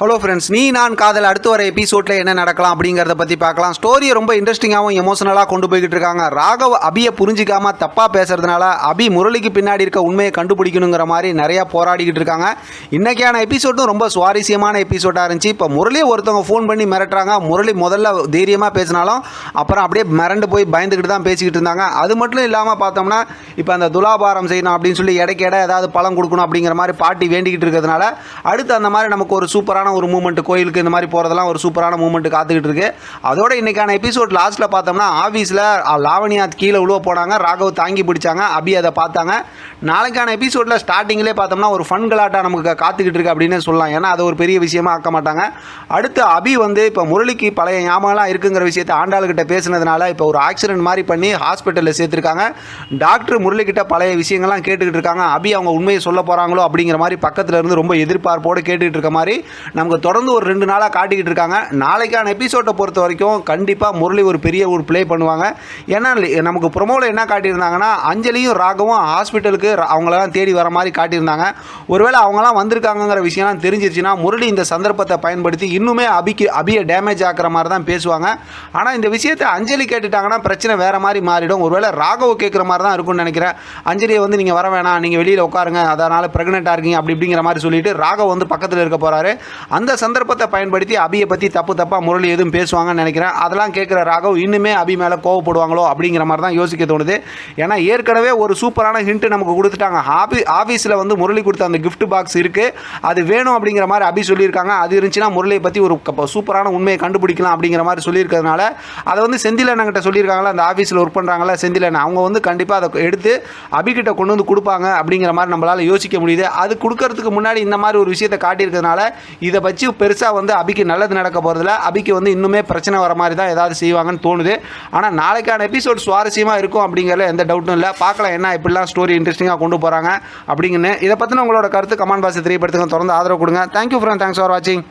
Hello friends நீ நான் காதல் அடுத்து வர எபிசோட்ல என்ன நடக்கலாம் அப்படிங்கிறத பற்றி பார்க்கலாம். ஸ்டோரியை ரொம்ப இன்ட்ரெஸ்டிங்காகவும் எமோஷனலாக கொண்டு போய்கிட்டு இருக்காங்க. ராகவ் அபியை புரிஞ்சிக்காம தப்பாக பேசுறதுனால அபி முரளிக்கு பின்னாடி இருக்க உண்மையை கண்டுபிடிக்கணுங்கிற மாதிரி நிறையா போராடிக்கிட்டு இருக்காங்க. இன்றைக்கான எபிசோடும் ரொம்ப சுவாரஸ்யமான எபிசோடாக இருந்துச்சு. இப்போ முரளியை ஒருத்தவங்க ஃபோன் பண்ணி மிரட்டுறாங்க. முரளி முதல்ல தைரியமாக பேசினாலும் அப்புறம் அப்படியே மிரண்டு போய் பயந்துக்கிட்டு தான் பேசிக்கிட்டு இருந்தாங்க. அது மட்டும் இல்லாமல் பார்த்தோம்னா இப்போ அந்த துலாபாரம் செய்யணும் அப்படின்னு சொல்லி இடைக்கு இட ஏதாவது பழம் கொடுக்கணும் அப்படிங்கிற மாதிரி பாட்டி வேண்டிக்கிட்டு இருக்கிறதுனால அடுத்து அந்த மாதிரி நமக்கு ஒரு சூப்பரான ஒரு மூமெண்ட் கோயிலுக்கு இந்த மாதிரி போகிறதெல்லாம் ஒரு சூப்பரான மூமெண்ட் காத்துக்கிட்டு இருக்கு. அதோட இன்னைக்கான எபிசோட் லாஸ்ட்டில் பார்த்தோம்னா ஆஃபீஸில் லாவணியா கீழே உழுவ போனாங்க ராகவ் தாங்கி பிடிச்சாங்க அபி அதை பார்த்தாங்க. நாளைக்கான எபிசோடில் ஸ்டார்டிங்லேயே பார்த்தோம்னா ஒரு ஃபன் கலாட்டா நமக்கு காத்துக்கிட்டு இருக்கு அப்படின்னு சொல்லலாம். ஏன்னா அது ஒரு பெரிய விஷயமா ஆக்க மாட்டாங்க. அடுத்து அபி வந்து இப்போ முரளிக்கு பழைய ஞாபகம்லாம் இருக்குங்கிற விஷயத்தை ஆண்டாளுக்கிட்ட பேசுனதுனால இப்போ ஒரு ஆக்சிடென்ட் மாதிரி பண்ணி ஹாஸ்பிட்டலில் சேர்த்துருக்காங்க. டாக்டர் முரளிக்கிட்ட பழைய விஷயங்கள்லாம் கேட்டுக்கிட்டு இருக்காங்க. அபி அவங்க உண்மையை சொல்ல போகிறாங்களோ அப்படிங்கிற மாதிரி பக்கத்தில் இருந்து ரொம்ப எதிர்பார்ப்போடு கேட்டுக்கிட்டு இருக்க மாதிரி நமக்கு தொடர்ந்து ஒரு ரெண்டு நாளாக காட்டிக்கிட்டு இருக்காங்க. நாளைக்கான எபிசோட்டை பொறுத்த வரைக்கும் கண்டிப்பாக முரளி ஒரு பெரிய ஒரு ப்ளே பண்ணுவாங்க. ஏன்னா நமக்கு ப்ரொமோவில் என்ன காட்டியிருந்தாங்கன்னா அஞ்சலியும் ராகவும் ஹாஸ்பிட்டலுக்கு அவங்களெல்லாம் தேடி வர மாதிரி காட்டியிருந்தாங்க. ஒருவேளை அவங்களாம் வந்திருக்காங்கங்கிற விஷயம்லாம் தெரிஞ்சிருச்சுன்னா முரளி இந்த சந்தர்ப்பத்தை பயன்படுத்தி இன்னுமே அபிக்கு அபியை டேமேஜ் ஆக்கிற மாதிரி தான் பேசுவாங்க. ஆனால் இந்த விஷயத்தை அஞ்சலி கேட்டுட்டாங்கன்னா பிரச்சனை வேறு மாதிரி மாறிடும். ஒருவேளை ராகவ் கேட்குற மாதிரி தான் இருக்கும்னு நினைக்கிறேன். அஞ்சலியை வந்து நீங்கள் வர வேணாம். நீங்கள் வெளியில் உட்காருங்க. அதனால் ப்ரெக்னெண்ட்டாக இருக்கீங்க. அப்படி இப்படிங்கிற மாதிரி சொல்லிட்டு ராகவ் வந்து பக்கத்தில் இருக்க போகிறாரு அந்த சந்தர்ப்பத்தை பயன்படுத்தி அபியை பற்றி தப்பு தப்பாக முரளி எதுவும் பேசுவாங்கன்னு நினைக்கிறேன். அதெல்லாம் கேட்குற ராகவ் இன்னுமே அபி மேலே கோவப்படுவாங்களோ அப்படிங்கிற மாதிரி தான் யோசிக்க தோணுது. ஏன்னா ஏற்கனவே ஒரு சூப்பரான ஹிண்ட்டு நமக்கு கொடுத்துட்டாங்க. ஆபி ஆஃபீஸில் வந்து முரளி கொடுத்த அந்த கிஃப்ட் பாக்ஸ் இருக்குது அது வேணும் அப்படிங்கிற மாதிரி அபி சொல்லியிருக்காங்க. அது இருந்துச்சுன்னா முரளியை பற்றி ஒரு சூப்பரான உண்மையை கண்டுபிடிக்கலாம் அப்படிங்கிற மாதிரி சொல்லியிருக்கிறதுனால அதை வந்து செந்திலண்ணங்கிட்ட சொல்லியிருக்காங்களா அந்த ஆஃபீஸில் ஒர்க் பண்ணுறாங்களா செந்திலண்ணன் அவங்க வந்து கண்டிப்பாக அதை எடுத்து அபிகிட்ட கொண்டு வந்து கொடுப்பாங்க அப்படிங்கிற மாதிரி நம்மளால் யோசிக்க முடியுது. அது கொடுக்கறதுக்கு முன்னாடி இந்த மாதிரி ஒரு விஷயத்தை காட்டியிருக்கிறதுனால இதை இதை வச்சு பெருசாக வந்து அபிக்கு நல்லது நடக்க போகிறதுல அபிக்கு வந்து இன்னுமே பிரச்சனை வர மாதிரி தான் ஏதாவது செய்வாங்கன்னு தோணுது. ஆனால் நாளைக்கான எபிசோட் சுவாரஸ்யமாக இருக்கும் அப்படிங்கிறதுல எந்த டவுட்டும் இல்லை. பார்க்கலாம் என்ன இப்படிலாம் ஸ்டோரி இன்ட்ரெஸ்டிங்காக கொண்டு போகிறாங்க அப்படிங்கன்னு. இதை பற்றின உங்களோட கருத்து கமெண்ட் பாக்ஸ் தெரியப்படுத்துங்க. தொடர்ந்து ஆதரவு கொடுங்க. தேங்க்யூ ஃப்ரெண்ட் தேங்க்ஸ் ஃபார் வாட்சிங்